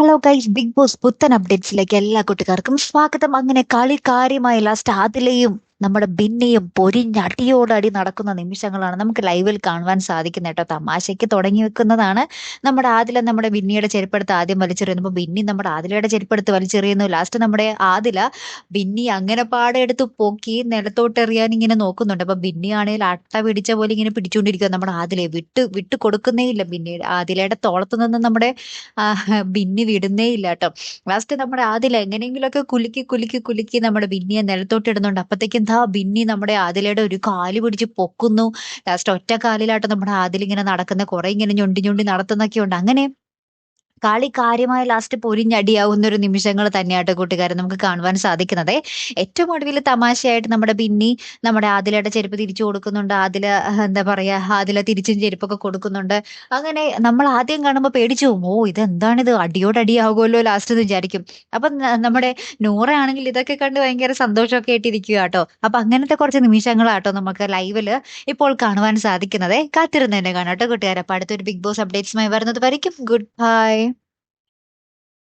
Hello guys big boss പുത്തൻ അപ്ഡേറ്റ്സിലേക്ക് എല്ലാ കുട്ടികാർക്കും സ്വാഗതം. അങ്ങനെ കളി കാര്യമായി ലാസ്റ്റ് ആദിലയും നമ്മുടെ ബിന്നിയും പൊരിഞ്ഞടിയോടടി നടക്കുന്ന നിമിഷങ്ങളാണ് നമുക്ക് ലൈവിൽ കാണുവാൻ സാധിക്കുന്നത് കേട്ടോ. തമാശയ്ക്ക് തുടങ്ങി വെക്കുന്നതാണ്. നമ്മുടെ ആദില നമ്മുടെ ബിന്നിയുടെ ചെരുപ്പെടുത്ത് ആദ്യം വലിച്ചെറിയുമ്പോൾ ബിന്നി നമ്മുടെ ആദിലയുടെ ചെരുപ്പെടുത്ത് വലിച്ചെറിയുന്നു. ലാസ്റ്റ് നമ്മുടെ ആദില ബിന്നി അങ്ങനെ പാടെടുത്ത് പൊക്കി നിലത്തോട്ടെറിയാൻ ഇങ്ങനെ നോക്കുന്നുണ്ട്. അപ്പൊ ബിന്നി ആണെങ്കിൽ അട്ട പിടിച്ച പോലെ ഇങ്ങനെ പിടിച്ചുകൊണ്ടിരിക്കുക നമ്മുടെ ആദിലെ വിട്ട് വിട്ട് കൊടുക്കുന്നേ ഇല്ല ബിന്നി. ആദിലയുടെ തോളത്ത് നിന്ന് നമ്മുടെ ഭിന്നി ബിന്നി വിടുന്നേ ഇല്ല കേട്ടോ. ലാസ്റ്റ് നമ്മുടെ ആദില എങ്ങനെയെങ്കിലുമൊക്കെ കുലുക്കി കുലുക്കി കുലുക്കി നമ്മുടെ ബിന്നിയെ നിലത്തോട്ടിടുന്നുണ്ട്. അപ്പത്തേക്കും ദാ ബിന്നി നമ്മുടെ ആദിലയുടെ ഒരു കാൽ പിടിച്ച് പൊക്കുന്നു. ലാസ്റ്റ് ഒറ്റ കാലിലായിട്ട് നമ്മുടെ ആദിൽ നടക്കുന്ന കുറെ ഇങ്ങനെ ഞൊണ്ടി ഞൊണ്ടി നടത്തുന്നൊക്കെ ഉണ്ട് അങ്ങനെ കളി കാര്യമായ ലാസ്റ്റ് പൊരിഞ്ഞടിയാവുന്ന ഒരു നിമിഷങ്ങൾ തന്നെയാട്ടോ കൂട്ടുകാരെ നമുക്ക് കാണുവാൻ സാധിക്കുന്നത്. ഏറ്റവും ഒടുവിൽ തമാശയായിട്ട് നമ്മുടെ ബിന്നി നമ്മുടെ ആദിലയുടെ ചെരുപ്പ് തിരിച്ചു കൊടുക്കുന്നുണ്ട്. ആദില എന്താ പറയാ ആദില തിരിച്ചും ചെരുപ്പൊക്കെ കൊടുക്കുന്നുണ്ട്. അങ്ങനെ നമ്മൾ ആദ്യം കാണുമ്പോൾ പേടിച്ചു പോകും ഓ ഇതെന്താണിത്? അടിയോടടിയാകുമല്ലോ ലാസ്റ്റ് എന്ന് വിചാരിക്കും. അപ്പൊ നമ്മുടെ നൂറയാണെങ്കിൽ ഇതൊക്കെ കണ്ട് ഭയങ്കര സന്തോഷമൊക്കെ ആയിട്ടിരിക്കുക കേട്ടോ അപ്പൊ അങ്ങനത്തെ കുറച്ച് നിമിഷങ്ങളാട്ടോ നമുക്ക് ലൈവിൽ ഇപ്പോൾ കാണുവാൻ സാധിക്കുന്നത്. കാത്തിരുന്ന് തന്നെ കാണാം കേട്ടോ കൂട്ടുകാരെ. അപ്പൊ അടുത്തൊരു ബിഗ് ബോസ് അപ്ഡേറ്റ്സുമായി വരുന്നത് വരയ്ക്കും. Good bye